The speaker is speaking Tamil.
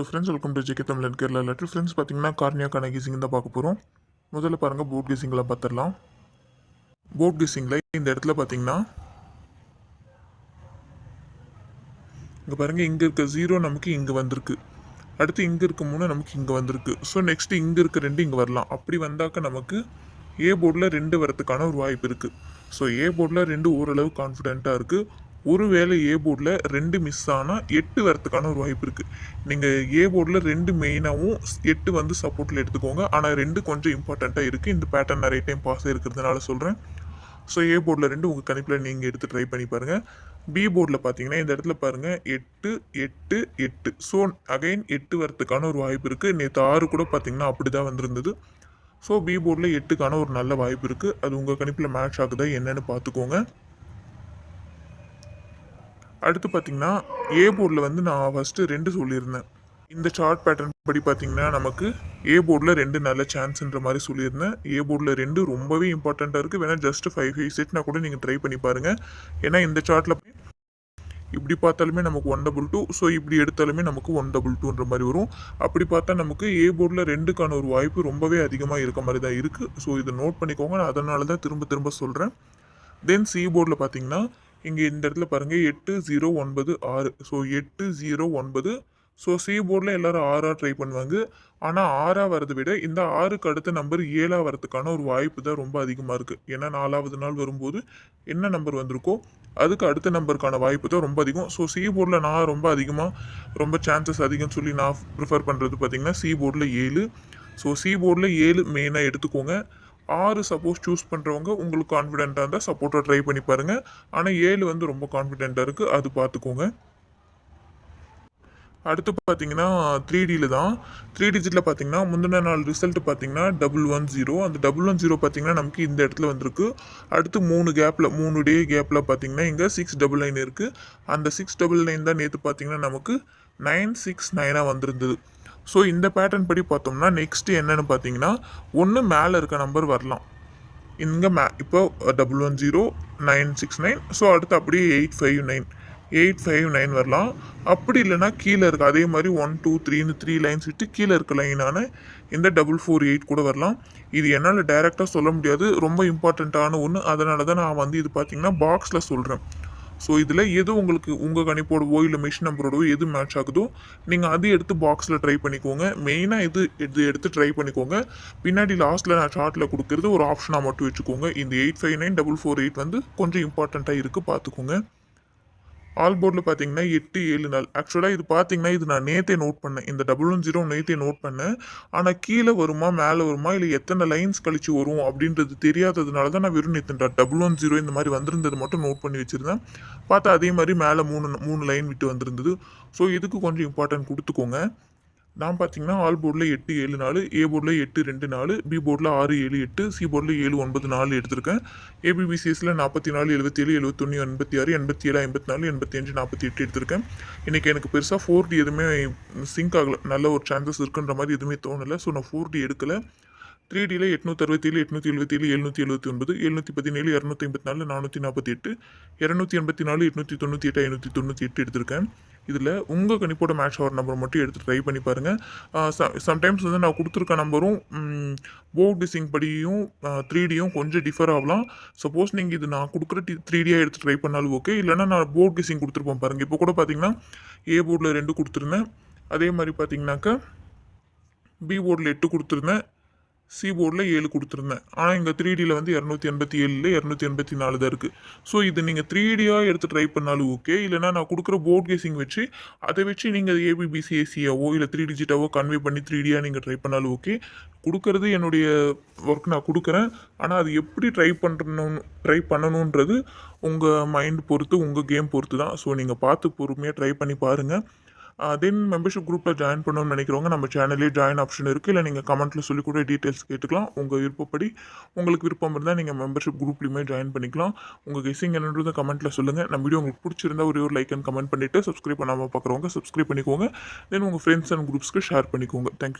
Hello friends welcome to J K Tamil Kerala letter friends பார்த்தீங்கன்னா கார்னியாக்கான கீசிங் தான் பார்க்க போகிறோம் முதல்ல பாருங்கள் போட் கீசிங்கில் பார்த்துடலாம் போட் கீசிங்கில் இந்த இடத்துல பார்த்தீங்கன்னா இங்கே பாருங்கள் இங்கே இருக்க ஜீரோ நமக்கு இங்கே வந்திருக்கு. அடுத்து இங்கே இருக்க மூணு நமக்கு இங்கே வந்திருக்கு. ஸோ நெக்ஸ்ட் இங்கே இருக்க ரெண்டு இங்கே வரலாம். அப்படி வந்தாக்க நமக்கு ஏ போர்டில் ரெண்டு வரத்துக்கான ஒரு வாய்ப்பு இருக்குது ஸோ ஏ போர்டில் ரெண்டு ஓரளவு கான்ஃபிடென்ட்டாக இருக்குது ஒருவேளை ஏ போர்டில் ரெண்டு மிஸ் ஆனால் எட்டு வரத்துக்கான ஒரு வாய்ப்பு இருக்குது நீங்கள் ஏ போர்டில் ரெண்டு மெயினாகவும் எட்டு வந்து சப்போர்ட்டில் எடுத்துக்கோங்க. ஆனால் ரெண்டு கொஞ்சம் இம்பார்ட்டண்ட்டாக இருக்குது இந்த பேட்டர்ன் நிறைய டைம் பாஸ் இருக்கிறதுனால சொல்கிறேன் ஸோ ஏ போர்டில் ரெண்டு உங்கள் கணிப்பில் நீங்கள் எடுத்து ட்ரை பண்ணி பாருங்கள் பி போர்டில் பார்த்தீங்கன்னா இந்த இடத்துல பாருங்கள் எட்டு எட்டு எட்டு. ஸோ அகைன் எட்டு வரத்துக்கான ஒரு வாய்ப்பு இருக்குது நேற்று ஆறு கூட பார்த்தீங்கன்னா அப்படி தான் வந்திருந்தது ஸோ பி போர்டில் எட்டுக்கான ஒரு நல்ல வாய்ப்பு இருக்குது அது உங்கள் கணிப்பில் மேட்ச் ஆகுதா என்னென்னு பார்த்துக்கோங்க அடுத்து பார்த்தீங்கன்னா ஏ போர்டில் வந்து நான் ஃபஸ்ட்டு ரெண்டு சொல்லியிருந்தேன். இந்த சார்ட் பேட்டர்ன் படி பார்த்தீங்கன்னா நமக்கு ஏ போர்டில் ரெண்டு நல்ல சான்ஸ்ன்ற மாதிரி சொல்லியிருந்தேன். ஏ போர்டில் ரெண்டு ரொம்பவே இம்பார்ட்டண்ட்டாக இருக்குது வேணால் ஜஸ்ட் ஃபைவ் ஃபைவ் செட்னா கூட நீங்கள் ட்ரை பண்ணி பாருங்கள் ஏன்னா இந்த சார்ட்டில் இப்படி பார்த்தாலுமே நமக்கு ஒன் டபுள் டூ ஸோ இப்படி எடுத்தாலுமே நமக்கு ஒன் டபுள் டூன்ற மாதிரி வரும். அப்படி பார்த்தா நமக்கு ஏ போர்டில் ரெண்டுக்கான ஒரு வாய்ப்பு ரொம்பவே அதிகமாக இருக்க மாதிரி தான் இருக்குது ஸோ இதை நோட் பண்ணிக்கோங்க. நான் அதனால தான் திரும்ப திரும்ப சொல்கிறேன் தென் சி போர்டில் பார்த்தீங்கன்னா இங்கே இந்த இடத்துல பாருங்கள் எட்டு ஜீரோ ஒன்பது ஆறு. ஸோ எட்டு ஜீரோ ஒன்பது. ஸோ சி போர்டில் எல்லோரும் ஆறாக ட்ரை பண்ணுவாங்க. ஆனால் ஆறாக வரதை விட இந்த ஆறுக்கு அடுத்த நம்பர் ஏழாக வரதுக்கான ஒரு வாய்ப்பு தான் ரொம்ப அதிகமாக இருக்குது ஏன்னா நாலாவது நாள் வரும்போது என்ன நம்பர் வந்திருக்கோ அதுக்கு அடுத்த நம்பருக்கான வாய்ப்பு தான் ரொம்ப அதிகம். ஸோ சி போர்டில் நான் ரொம்ப அதிகமாக ரொம்ப சான்சஸ் அதிகம்னு சொல்லி நான் ப்ரிஃபர் பண்ணுறது பார்த்தீங்கன்னா சி போர்டில் ஏழு. ஸோ சி போர்டில் ஏழு மெயினாக எடுத்துக்கோங்க. ஆறு சப்போஸ் சூஸ் பண்ணுறவங்க உங்களுக்கு கான்ஃபிடென்ட்டாக இருந்தால் சப்போர்ட்டாக ட்ரை பண்ணி பாருங்கள் ஆனால் ஏழு வந்து ரொம்ப கான்ஃபிடென்ட்டாக இருக்குது அது பார்த்துக்கோங்க அடுத்து பார்த்தீங்கன்னா த்ரீ டியில் தான். த்ரீ டிஜிட்டில் பார்த்தீங்கன்னா முந்தின நாள் ரிசல்ட் பார்த்தீங்கன்னா டபுள் ஒன் ஜீரோ அந்த டபுள் ஒன் ஜீரோ பார்த்தீங்கன்னா நமக்கு இந்த இடத்துல வந்திருக்கு. அடுத்து மூணு கேப்பில் மூணு டே கேப்பில் பார்த்தீங்கன்னா இங்கே சிக்ஸ் டபுள் நைன் இருக்குது அந்த சிக்ஸ் டபுள் நைன் தான் நேற்று பார்த்தீங்கன்னா நமக்கு நைன் சிக்ஸ் நைனாக வந்திருந்தது. ஸோ இந்த பேட்டர்ன் படி பார்த்தோம்னா நெக்ஸ்ட்டு என்னென்னு பார்த்தீங்கன்னா ஒன்று மேலே இருக்க நம்பர் வரலாம். இங்கே மே இப்போ double one zero nine six nine so அடுத்து அப்படியே eight five nine eight five nine வரலாம். அப்படி இல்லைனா கீழே இருக்க அதே மாதிரி ஒன் டூ த்ரீன்னு த்ரீ லைன்ஸ் விட்டு கீழே இருக்க லைனான இந்த டபுள் ஃபோர் எயிட் கூட வரலாம். இது என்னால் டைரெக்டாக சொல்ல முடியாது. ரொம்ப இம்பார்ட்டண்ட்டான ஒன்று அதனால தான் நான் வந்து இது பார்த்தீங்கன்னா பாக்ஸில் சொல்கிறேன் ஸோ இதில் எது உங்களுக்கு உங்கள் கணிப்போடவோ இல்லை மிஷின் நம்பரோடவோ எது மேட்ச் ஆகுதோ நீங்கள் அது எடுத்து பாக்ஸில் ட்ரை பண்ணிக்கோங்க. மெயினாக இது இது எடுத்து ட்ரை பண்ணிக்கோங்க. பின்னாடி லாஸ்ட்டில் நான் சார்ட்டில் கொடுக்குறது ஒரு ஆப்ஷனாக மட்டும் வச்சுக்கோங்க. இந்த eight five nine double four eight வந்து கொஞ்சம் இம்பார்ட்டண்ட்டாக இருக்குது பார்த்துக்கோங்க. ஆல் போர்டில் பார்த்தீங்கன்னா எட்டு ஏழு நாள். ஆக்சுவலாக இது பார்த்தீங்கன்னா இது நான் நேற்றே நோட் பண்ணேன். இந்த டபுள் ஒன் ஜீரோ நேற்றே நோட் பண்ணேன். ஆனால் கீழே வருமா மேலே வருமா இல்லை எத்தனை லைன்ஸ் கழிச்சு வரும் அப்படின்றது தெரியாததுனால தான் நான் வெறும் நேற்று டபுள் ஒன் ஜீரோ இந்த மாதிரி வந்திருந்தது மட்டும் நோட் பண்ணி வச்சுருந்தேன். பார்த்தா அதே மாதிரி மேலே மூணு மூணு லைன் விட்டு வந்திருந்தது. ஸோ இதுக்கு கொஞ்சம் இம்பார்ட்டன்ட் கொடுத்துக்கோங்க. நான் பார்த்தீங்கன்னா ஆல் போர்டில் எட்டு ஏழு நாலு ஏ போர்டில் எட்டு ரெண்டு நாலு பி போர்டில் ஆறு ஏழு எட்டு சி போர்டில் ஏழு ஒன்பது நாலு எடுத்திருக்கேன். ஏபிபிசிஎஸில் நாற்பத்தி நாலு எழுபத்தேழு எழுபத்தொன்று எண்பத்தி ஆறு எண்பத்தி ஏழு ஐம்பத்தி நாலு எண்பத்தி அஞ்சு நாற்பத்தி எட்டு எடுத்திருக்கேன். இன்றைக்கி எனக்கு பெருசாக ஃபோர் டி எதுவுமே சிங்க் ஆகலை. நல்ல ஒரு சான்சஸ் இருக்குன்ற மாதிரி எதுவுமே தோணலை. ஸோ நான் ஃபோர் டி எடுக்கலை. த்ரீ டியில் எட்நூற்றி அறுபத்தேழு எட்நூற்றி எழுபத்தேழு எழுநூற்றி எழுபத்தி ஒன்பது எழுநூற்றி பதினேழு இரநூத்தி ஐம்பத்தி நாலு நானூற்றி நாற்பத்தி எட்டு இரநூத்தி எண்பத்தி நாலு எட்நூற்றி தொண்ணூற்றி எட்டு ஐநூற்றி தொண்ணூற்றி எட்டு எடுத்திருக்கேன். இதில் உங்கள் கணிப்போட மேட்ச் ஆகிற நம்பர் மட்டும் எடுத்து ட்ரை பண்ணி பாருங்கள் சம்டைம்ஸ் வந்து நான் கொடுத்துருக்க நம்பரும் போர்ட் டிசிங் படியும் த்ரீ டியும் கொஞ்சம் டிஃபர் ஆகலாம். சப்போஸ் நீங்கள் இது நான் கொடுக்குற டி த்ரீ டியாக எடுத்து ட்ரை பண்ணாலும் ஓகே இல்லைனா நான் போர்ட் டிசிங் கொடுத்துருப்போம் பாருங்கள் இப்போ கூட பார்த்தீங்கன்னா ஏ போர்டில் ரெண்டு கொடுத்துருந்தேன். அதே மாதிரி பார்த்தீங்கன்னாக்கா பி போர்டில் எட்டு கொடுத்துருந்தேன். சி போர்டில் ஏழு கொடுத்துருந்தேன். ஆனால் இங்கே த்ரீ டியில் வந்து இரநூத்தி எண்பத்தி ஏழில் இரநூத்தி எண்பத்தி நாலு தான் இருக்குது ஸோ இது நீங்கள் த்ரீ டியாக எடுத்து ட்ரை பண்ணாலும் ஓகே இல்லைனா நான் கொடுக்குற போர்ட் கேசிங் வச்சு அதை வச்சு நீங்கள் ஏபிபிசிஎஸ்சியாவோ இல்லை த்ரீ டிஜிட்டாவோ கன்வே பண்ணி த்ரீ டியாக நீங்கள் ட்ரை பண்ணாலும் ஓகே கொடுக்கறது என்னுடைய ஒர்க் நான் கொடுக்குறேன். ஆனால் அது எப்படி ட்ரை பண்ணணும் ட்ரை பண்ணணுன்றது உங்கள் மைண்ட் பொறுத்து உங்கள் கேம் பொறுத்து தான். ஸோ நீங்கள் பார்த்து பொறுமையாக ட்ரை பண்ணி பாருங்கள் தென் மெம்பர்ஷிப் குரூப்பில் ஜாயின் பண்ணணும்னு நினைக்கிறவங்க நம்ம சேனல்லே ஜாயின் ஆப்ஷன் இருக்குது இல்லை நீங்கள் கமெண்ட்டில் சொல்லி கூட டீட்டெயில்ஸ் கேட்டுக்கலாம். உங்கள் விருப்பப்படி உங்களுக்கு விருப்பம் இருந்தால் நீங்கள் மெம்பர்ஷிப் குரூப்லேயுமே ஜாயின் பண்ணிக்கலாம். உங்கள் கெஸிங் என்னன்றது கமெண்ட்டில் சொல்லுங்கள் நம்ம வீடியோ உங்களுக்கு பிடிச்சிருந்தா ஒரே ஒரு லைக் அண்ட் கமெண்ட் பண்ணிவிட்டு சப்ஸ்கிரைப் பண்ணாமல் பார்க்குறவங்க சப்ஸ்கிரைப் பண்ணிக்கோங்க. தென் உங்கள் ஃப்ரெண்ட்ஸ் அண்ட் குரூப்ஸ்க்கு ஷேர் பண்ணிக்கோங்க. Thank you